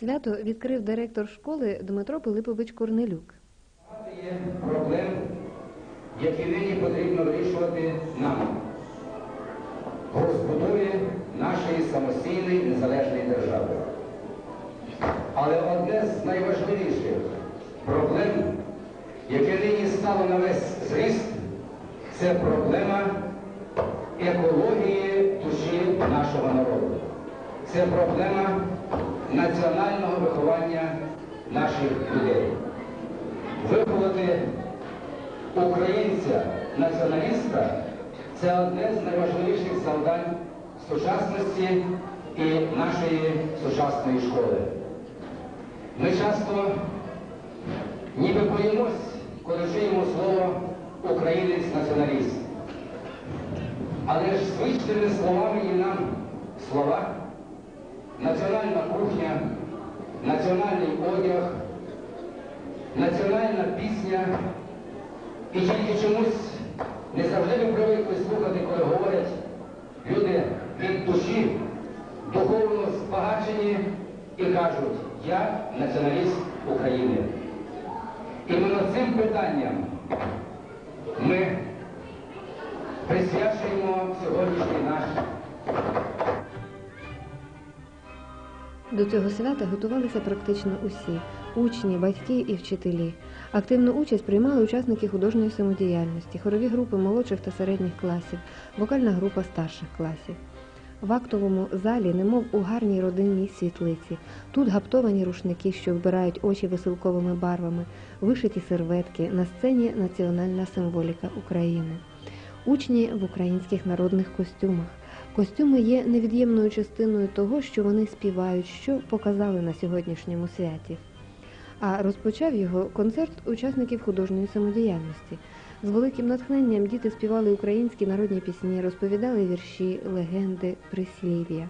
Свято відкрив директор школи Дмитро Пилипович Корнелюк. Є проблем, які нині потрібно вирішувати нам розбудові нашої самостійної незалежної держави. Але одне з найважливіших проблем, яке нині стало на весь зріст, це проблема екології душі нашого народу. Це проблема національного виховання наших людей виховати українця націоналіста це одне з найважливіших завдань сучасності і нашої сучасної школи. Ми часто ніби боїмось, коли чуємо слово українець-націоналіст. Але ж звичними словами є нам слова національна кухня, національний одяг, національна пісня. І тільки чомусь не завжди ми привикли слухати, коли говорять люди від душі, духовно збагачені і кажуть, я націоналіст України. Іменно цим питанням ми присвячуємо сьогоднішній наш До цього свята готувалися практично усі учні, батьки і вчителі. Активну участь приймали учасники художньої самодіяльності, хорові групи молодших та середніх класів, вокальна група старших класів. В актовому залі, немов у гарній родинній світлиці, тут гаптовані рушники, що вбирають очі веселковими барвами, вишиті серветки, на сцені національна символіка України. Учні в українських народних костюмах. Костюми є невід'ємною частиною того, що вони співають, що показали на сьогоднішньому святі. А розпочав його концерт учасників художньої самодіяльності. З великим натхненням діти співали українські народні пісні, розповідали вірші, легенди, прислів'я.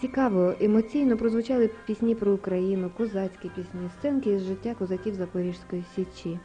Цікаво, емоційно прозвучали пісні про Україну, козацькі пісні, сценки із життя козаків Запорізької січі.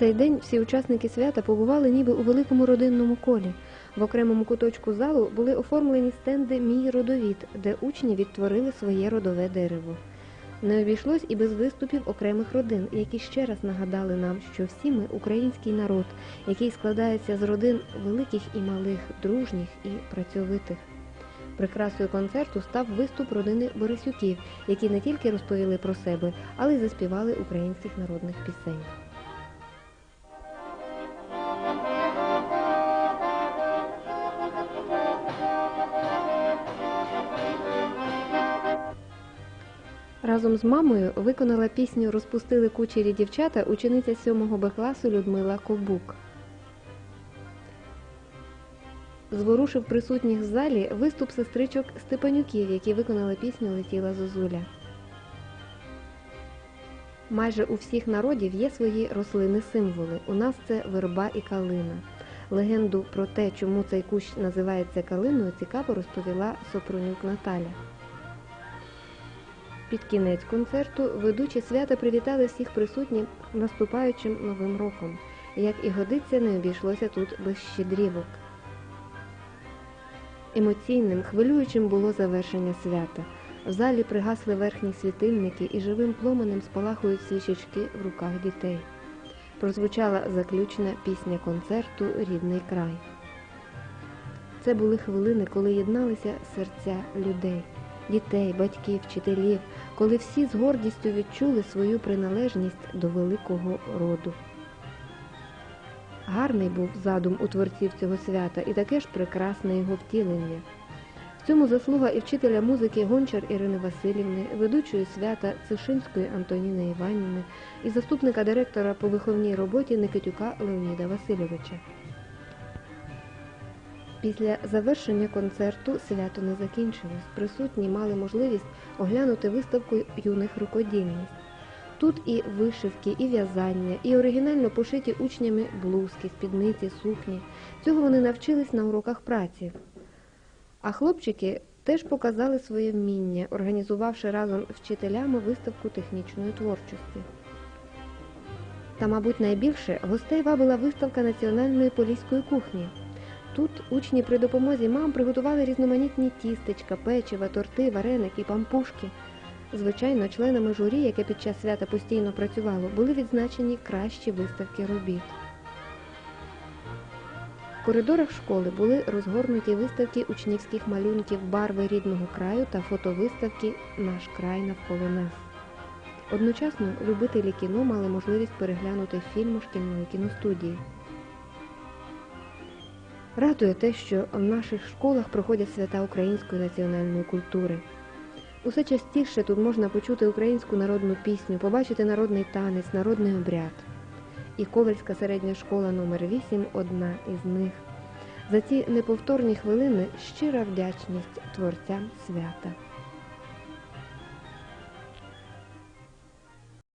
Цей день всі учасники свята побували ніби у великому родинному колі. В окремому куточку залу були оформлені стенди Мій родовід, де учні відтворили своє родове дерево. Не обійшлось і без виступів окремих родин, які ще раз нагадали нам, що всі ми український народ, який складається з родин великих і малих, дружніх і працьовитих. Прикрасою концерту став виступ родини Борисюків, які не тільки розповіли про себе, але й заспівали українських народних пісень. Разом з мамою виконала пісню Розпустили кучері дівчата учениця 7 Б класу Людмила Кобук. Зворушив присутніх в залі виступ сестричок Степанюків, які виконали пісню Летіла Зозуля. Майже у всіх народів є свої рослини-символи. У нас це верба і калина. Легенду про те, чому цей кущ називається калиною, цікаво розповіла Сопронюк Наталя. Під кінець концерту ведучі свята привітали всіх присутніх наступаючим новим роком. Як і годиться, не обійшлося тут без щедрівок. Емоційним, хвилюючим було завершення свята. В залі пригасли верхні світильники і живим пломенем спалахують свічечки в руках дітей. Прозвучала заключна пісня концерту Рідний край. Це були хвилини, коли єдналися серця людей, дітей, батьків, вчителів, коли всі з гордістю відчули свою приналежність до великого роду. Гарний був задум у творців цього свята і таке ж прекрасне його втілення. В цьому заслуга і вчителя музики Гончар Ірини Васильівни, ведучої свята Цишинської Антоніни Іванівни і заступника директора по виховній роботі Никитюка Леоніда Васильовича. Після завершення концерту свято не закінчилось. Присутні мали можливість оглянути виставку юних рукодільниць. Тут і вишивки, і в'язання, і оригінально пошиті учнями блузки, спідниці, сукні. Цього вони навчились на уроках праці. А хлопчики теж показали своє вміння, організувавши разом з вчителями виставку технічної творчості. Та, мабуть, найбільше гостей вабила виставка національної поліської кухні. Тут учні при допомозі мам приготували різноманітні тістечка, печива, торти, вареники, пампушки. Звичайно, членами журі, яке під час свята постійно працювало, були відзначені кращі виставки робіт. В коридорах школи були розгорнуті виставки учнівських малюнків барви рідного краю та фотовиставки Наш край навколо нас. Одночасно любителі кіно мали можливість переглянути фільм шкільної кіностудії. Радує те, що в наших школах проходять свята української національної культури. Усе частіше тут можна почути українську народну пісню, побачити народний танець, народний обряд. І Ковальська середня школа номер 8 одна із них. За ці неповторні хвилини щира вдячність творцям свята.